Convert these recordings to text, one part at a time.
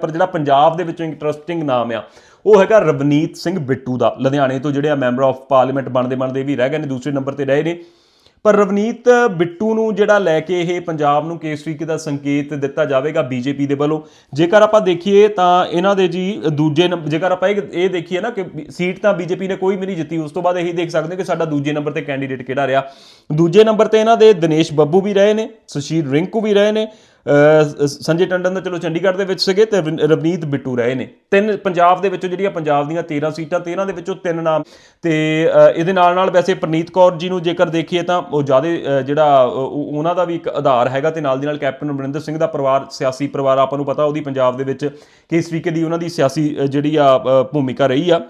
ਪਰ ਜਿਹੜਾ ਪੰਜਾਬ ਦੇ ਵਿੱਚੋਂ ਇੰਟਰਸਟਿੰਗ ਨਾਮ ਆ, ਉਹ ਹੈਗਾ ਰਵਨੀਤ ਸਿੰਘ ਬਿੱਟੂ ਦਾ, ਲੁਧਿਆਣੇ ਤੋਂ ਜਿਹੜੇ ਆ ਮੈਂਬਰ ਆਫ ਪਾਰਲੀਮੈਂਟ ਬਣਦੇ ਬਣਦੇ ਵੀ ਰਹਿ ਗਏ ਨੇ, ਦੂਸਰੇ ਨੰਬਰ ਤੇ ਰਹੇ ਨੇ। ਪਰ ਰਵਨੀਤ ਬਿੱਟੂ ਨੂੰ ਜਿਹੜਾ ਲੈ ਕੇ ਇਹ ਪੰਜਾਬ ਨੂੰ ਕੇਸਰੀ ਦਾ ਸੰਕੇਤ ਦਿੱਤਾ ਜਾਵੇਗਾ ਬੀਜੇਪੀ ਦੇ ਵੱਲੋਂ, ਜੇਕਰ ਆਪਾਂ ਦੇਖੀਏ ਤਾਂ ਇਹਨਾਂ ਦੇ ਜੀ ਦੂਜੇ ਨੰਬਰ ਜੇਕਰ ਆਪਾਂ ਇਹ ਇਹ ਦੇਖੀਏ ਨਾ ਕਿ ਸੀਟ ਤਾਂ ਬੀਜੇਪੀ ਨੇ ਕੋਈ ਵੀ ਨਹੀਂ ਜਿੱਤੀ, ਉਸ ਤੋਂ ਬਾਅਦ ਇਹੀ ਦੇਖ ਸਕਦੇ ਕਿ ਸਾਡਾ ਦੂਜੇ ਨੰਬਰ ਤੇ ਕੈਂਡੀਡੇਟ ਕਿਹੜਾ ਰਿਹਾ। ਦੂਜੇ ਨੰਬਰ ਤੇ ਇਹਨਾਂ ਦੇ ਦਿਨੇਸ਼ ਬੱਬੂ ਵੀ ਰਹੇ ਨੇ, ਸੁਸ਼ੀਲ ਰਿੰਕੂ ਵੀ ਰਹੇ ਨੇ ਸੰਜੇ ਟੰਡਨ ਦਾ ਚਲੋ ਚੰਡੀਗੜ੍ਹ ਦੇ ਵਿੱਚ ਸੀਗੇ ਤੇ ਰਵਨੀਤ ਬਿੱਟੂ ਰਹੇ ਨੇ। ਤਿੰਨ ਪੰਜਾਬ ਦੇ ਵਿੱਚੋਂ ਜਿਹੜੀਆਂ ਪੰਜਾਬ ਦੀਆਂ 13 ਸੀਟਾਂ 13 ਦੇ ਵਿੱਚੋਂ ਤਿੰਨ ਨਾਮ। ਤੇ ਇਹਦੇ ਨਾਲ ਨਾਲ ਵੈਸੇ ਪ੍ਰਨੀਤ ਕੌਰ ਜੀ ਨੂੰ ਜੇਕਰ ਦੇਖੀਏ ਤਾਂ ਉਹ ਜ਼ਿਆਦਾ ਜਿਹੜਾ ਉਹਨਾਂ ਦਾ ਵੀ ਇੱਕ ਆਧਾਰ ਹੈਗਾ ਤੇ ਨਾਲ ਦੀ ਨਾਲ ਕੈਪਟਨ ਅਮਰਿੰਦਰ ਸਿੰਘ ਦਾ ਪਰਿਵਾਰ, ਸਿਆਸੀ ਪਰਿਵਾਰ, ਆਪਾਂ ਨੂੰ ਪਤਾ ਉਹਦੀ ਪੰਜਾਬ ਦੇ ਵਿੱਚ ਕਿਸ ਤਰੀਕੇ ਦੀ ਉਹਨਾਂ ਦੀ ਸਿਆਸੀ ਜਿਹੜੀ ਆ ਭੂਮਿਕਾ ਰਹੀ ਆ।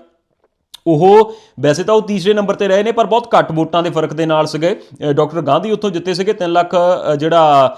ਉਹ ਵੈਸੇ ਤਾਂ ਉਹ ਤੀਸਰੇ ਨੰਬਰ ਤੇ ਰਹੇ ਨੇ, ਪਰ ਬਹੁਤ ਘੱਟ ਵੋਟਾਂ ਦੇ ਫ਼ਰਕ ਦੇ ਨਾਲ ਸੀਗੇ। ਡਾਕਟਰ ਗਾਂਧੀ ਉੱਥੋਂ ਜਿੱਤੇ ਸੀਗੇ 3 ਲੱਖ ਜਿਹੜਾ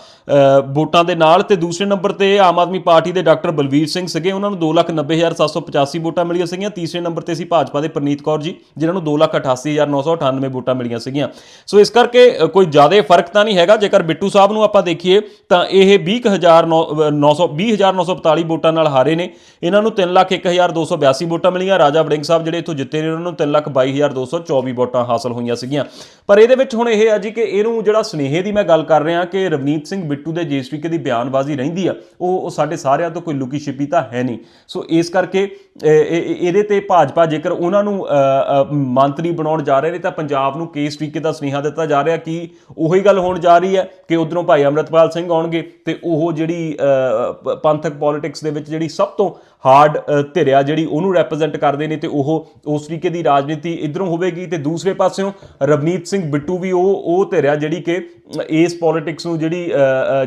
ਵੋਟਾਂ ਦੇ ਨਾਲ ਤੇ ਦੂਸਰੇ ਨੰਬਰ ਤੇ ਆਮ ਆਦਮੀ ਪਾਰਟੀ ਦੇ ਡਾਕਟਰ ਬਲਵੀਰ ਸਿੰਘ ਸੀਗੇ। ਉਹਨਾਂ ਨੂੰ 290785 ਵੋਟਾਂ ਮਿਲੀਆਂ ਸੀਗੀਆਂ। ਤੀਸਰੇ ਨੰਬਰ ਤੇ ਸੀ ਭਾਜਪਾ ਦੇ ਪ੍ਰਨੀਤ ਕੌਰ ਜੀ, ਜਿਨ੍ਹਾਂ ਨੂੰ 288998 ਵੋਟਾਂ ਮਿਲੀਆਂ ਸੀਗੀਆਂ। ਸੋ ਇਸ ਕਰਕੇ ਕੋਈ ਜ਼ਿਆਦਾ ਫ਼ਰਕ ਤਾਂ ਨਹੀਂ ਹੈਗਾ। ਜੇਕਰ ਬਿੱਟੂ ਸਾਹਿਬ ਨੂੰ ਆਪਾਂ ਦੇਖੀਏ, ਤਾਂ ਇਹ 20942 ਵੋਟਾਂ ਨਾਲ ਹਾਰੇ ਨੇ। ਇਹਨਾਂ ਨੂੰ 301282 ਵੋਟਾਂ ਮਿਲੀਆਂ। ਰਾਜਾ ਵੜਿੰਗ ਸਾਹਿਬ ਜਿਹੜੇ ਇੱਥੋਂ ਜਿੱਤੇ ਨੇ ਉਹਨਾਂ ਨੂੰ 322224 ਵੋਟਾਂ ਹਾਸਲ ਹੋਈਆਂ ਸੀਗੀਆਂ। ਪਰ ਇਹਦੇ ਵਿੱਚ ਹੁਣ ਇਹ ਆ ਜੀ ਕਿ ਇਹਨੂੰ ਜਿਹੜਾ ਸੁਨੇਹੇ ਦੀ ਮੈਂ ਗੱਲ ਕਰ ਰਿਹਾ ਕਿ ਰਵਨੀਤ ਸਿੰਘ ਬਿੱਟੂ ਦੇ ਜਿਸ ਤਰੀਕੇ ਦੀ ਬਿਆਨਬਾਜ਼ੀ ਰਹਿੰਦੀ ਆ, ਉਹ ਉਹ ਸਾਡੇ ਸਾਰਿਆਂ ਤੋਂ ਕੋਈ ਲੁਕੀ ਛਿਪੀ ਤਾਂ ਹੈ ਨਹੀਂ। ਸੋ ਇਸ ਕਰਕੇ ਇਹਦੇ ਤੇ ਭਾਜਪਾ ਜੇਕਰ ਉਹਨਾਂ ਨੂੰ ਮੰਤਰੀ ਬਣਾਉਣ ਜਾ ਰਹੇ ਨੇ ਤਾਂ ਪੰਜਾਬ ਨੂੰ ਕਿਸ ਤਰੀਕੇ ਦਾ ਸੁਨੇਹਾ ਦਿੱਤਾ ਜਾ ਰਿਹਾ, ਕਿ ਉਹੀ ਗੱਲ ਹੋਣ ਜਾ ਰਹੀ ਹੈ ਕਿ ਉਧਰੋਂ ਭਾਈ ਅਮਰਤਪਾਲ ਸਿੰਘ ਆਉਣਗੇ ਤੇ ਉਹ ਜਿਹੜੀ ਪੰਥਕ ਪੋਲਿਟਿਕਸ ਦੇ ਵਿੱਚ ਜਿਹੜੀ ਸਭ ਤੋਂ ਹਾਰਡ ਧਿਰਿਆ ਜਿਹੜੀ ਉਹਨੂੰ ਰੈਪਰੈਜ਼ੈਂਟ ਕਰਦੇ ਨੇ ਤੇ ਉਹ ਉਸ ਤਰੀਕੇ ਦੀ ਰਾਜਨੀਤੀ ਇਧਰੋਂ ਹੋਵੇਗੀ ਤੇ ਦੂਸਰੇ ਪਾਸਿਓਂ ਰਵਨੀਤ ਸਿੰਘ ਬਿੱਟੂ ਵੀ ਉਹ ਉਹ ਧਿਰਿਆ ਜਿਹੜੀ ਕਿ ਇਸ ਪੋਲਿਟਿਕਸ ਨੂੰ ਜਿਹੜੀ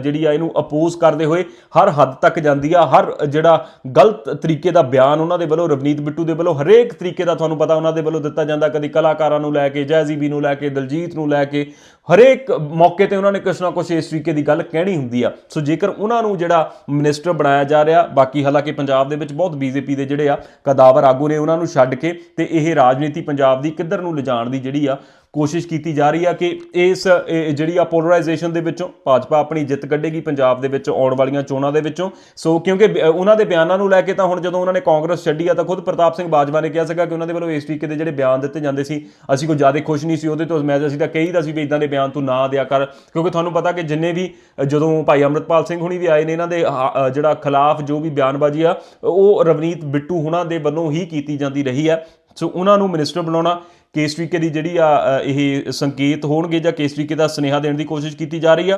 ਜਿਹੜੀ ਆ ਇਹਨੂੰ ਅਪੋਜ਼ ਕਰਦੇ ਹੋਏ ਹਰ ਹੱਦ ਤੱਕ ਜਾਂਦੀ ਆ। ਹਰ ਜਿਹੜਾ ਗਲਤ ਤਰੀਕੇ ਦਾ ਬਿਆਨ ਉਹਨਾਂ ਦੇ ਵੱਲੋਂ, ਰਵਨੀਤ ਬਿੱਟੂ ਦੇ ਵੱਲੋਂ ਹਰੇਕ ਤਰੀਕੇ ਦਾ ਤੁਹਾਨੂੰ ਪਤਾ ਉਹਨਾਂ ਦੇ ਵੱਲੋਂ ਦਿੱਤਾ ਜਾਂਦਾ। ਕਦੀ ਕਲਾਕਾਰਾਂ ਨੂੰ ਲੈ ਕੇ ਜੈਜ਼ੀਬੀ ਨੂੰ ਲੈ ਕੇ, ਦਲਜੀਤ ਨੂੰ ਲੈ ਕੇ, ਹਰੇਕ ਮੌਕੇ ਤੇ ਉਹਨਾਂ ਨੇ ਕੁਛ ਨਾ ਕੁਛ ਇਸ ਤਰੀਕੇ ਦੀ ਗੱਲ ਕਹਿਣੀ ਹੁੰਦੀ ਆ। ਸੋ ਜੇਕਰ ਉਹਨਾਂ ਨੂੰ ਜਿਹੜਾ ਮਿਨਿਸਟਰ ਬਣਾਇਆ ਜਾ ਰਿਹਾ, ਬਾਕੀ ਹਾਲਾਂਕਿ ਪੰਜਾਬ ਦੇ ਵਿੱਚ ਬਹੁਤ ਬੀਜੇਪੀ ਦੇ ਜਿਹੜੇ ਆ ਕਦਾਵਰ ਆਗੂ ਨੇ ਉਹਨਾਂ ਨੂੰ ਛੱਡ ਕੇ ਤੇ ਇਹ ਰਾਜਨੀਤੀ ਪੰਜਾਬ ਦੀ ਕਿੱਧਰ ਨੂੰ ਲਿਜਾਣ ਦੀ ਜਿਹੜੀ ਆ ਕੋਸ਼ਿਸ਼ ਕੀਤੀ ਜਾ ਰਹੀ ਆ ਕਿ ਇਸ ਜਿਹੜੀ ਆ ਪੋਲਰਾਈਜੇਸ਼ਨ ਦੇ ਵਿੱਚੋਂ ਭਾਜਪਾ ਆਪਣੀ ਜਿੱਤ ਕੱਢੇਗੀ ਪੰਜਾਬ ਦੇ ਵਿੱਚ ਆਉਣ ਵਾਲੀਆਂ ਚੋਣਾਂ ਦੇ ਵਿੱਚੋਂ। ਸੋ ਕਿਉਂਕਿ ਬ- ਉਹਨਾਂ ਦੇ ਬਿਆਨਾਂ ਨੂੰ ਲੈ ਕੇ ਤਾਂ ਹੁਣ ਜਦੋਂ ਉਹਨਾਂ ਨੇ ਕਾਂਗਰਸ ਛੱਡੀ ਆ ਤਾਂ ਖੁਦ ਪ੍ਰਤਾਪ ਸਿੰਘ ਬਾਜਵਾ ਨੇ ਕਿਹਾ ਸੀਗਾ ਕਿ ਉਹਨਾਂ ਦੇ ਵੱਲੋਂ ਇਸ ਤਰੀਕੇ ਦੇ ਜਿਹੜੇ ਬਿਆਨ ਦਿੱਤੇ ਜਾਂਦੇ ਸੀ, ਅਸੀਂ ਕੋਈ ਜ਼ਿਆਦਾ ਖੁਸ਼ ਨਹੀਂ ਸੀ। ਉਹਦੇ ਤੋਂ ਮੈਂ ਅਸੀਂ ਤਾਂ ਕਹੀਦਾ ਸੀ ਵੀ ਇਦਾਂ ਦੇ ਬਿਆਨ ਤੂੰ ਨਾ ਦਿਆ ਕਰ, ਕਿਉਂਕਿ ਤੁਹਾਨੂੰ ਪਤਾ ਕਿ ਜਿੰਨੇ ਵੀ ਜਦੋਂ ਭਾਈ ਅਮਰਤਪਾਲ ਸਿੰਘ ਹੁਣੀ ਵੀ ਆਏ ਨੇ, ਇਹਨਾਂ ਦੇ, ਹਾ- ਜਿਹੜਾ ਖਿਲਾਫ ਜੋ ਵੀ ਬਿਆਨਬਾਜ਼ੀ ਆ, ਉਹ ਰਵਨੀਤ ਬਿੱਟੂ ਹੁਣਾਂ ਦੇ ਵੱਲੋਂ ਹੀ ਕੀਤੀ ਜਾਂਦੀ ਰਹੀ ਆ। ਸੋ ਉਹਨਾਂ ਨੂੰ ਮਿਨਿਸਟਰ ਬਣਾਉਣਾ ਕਿਸ ਤਰੀਕੇ ਦੀ ਜਿਹੜੀ ਆ ਇਹ ਸੰਕੇਤ ਹੋਣਗੇ ਜਾਂ ਕਿਸ ਤਰੀਕੇ ਦਾ ਸੁਨੇਹਾ ਦੇਣ ਦੀ ਕੋਸ਼ਿਸ਼ ਕੀਤੀ ਜਾ ਰਹੀ ਆ।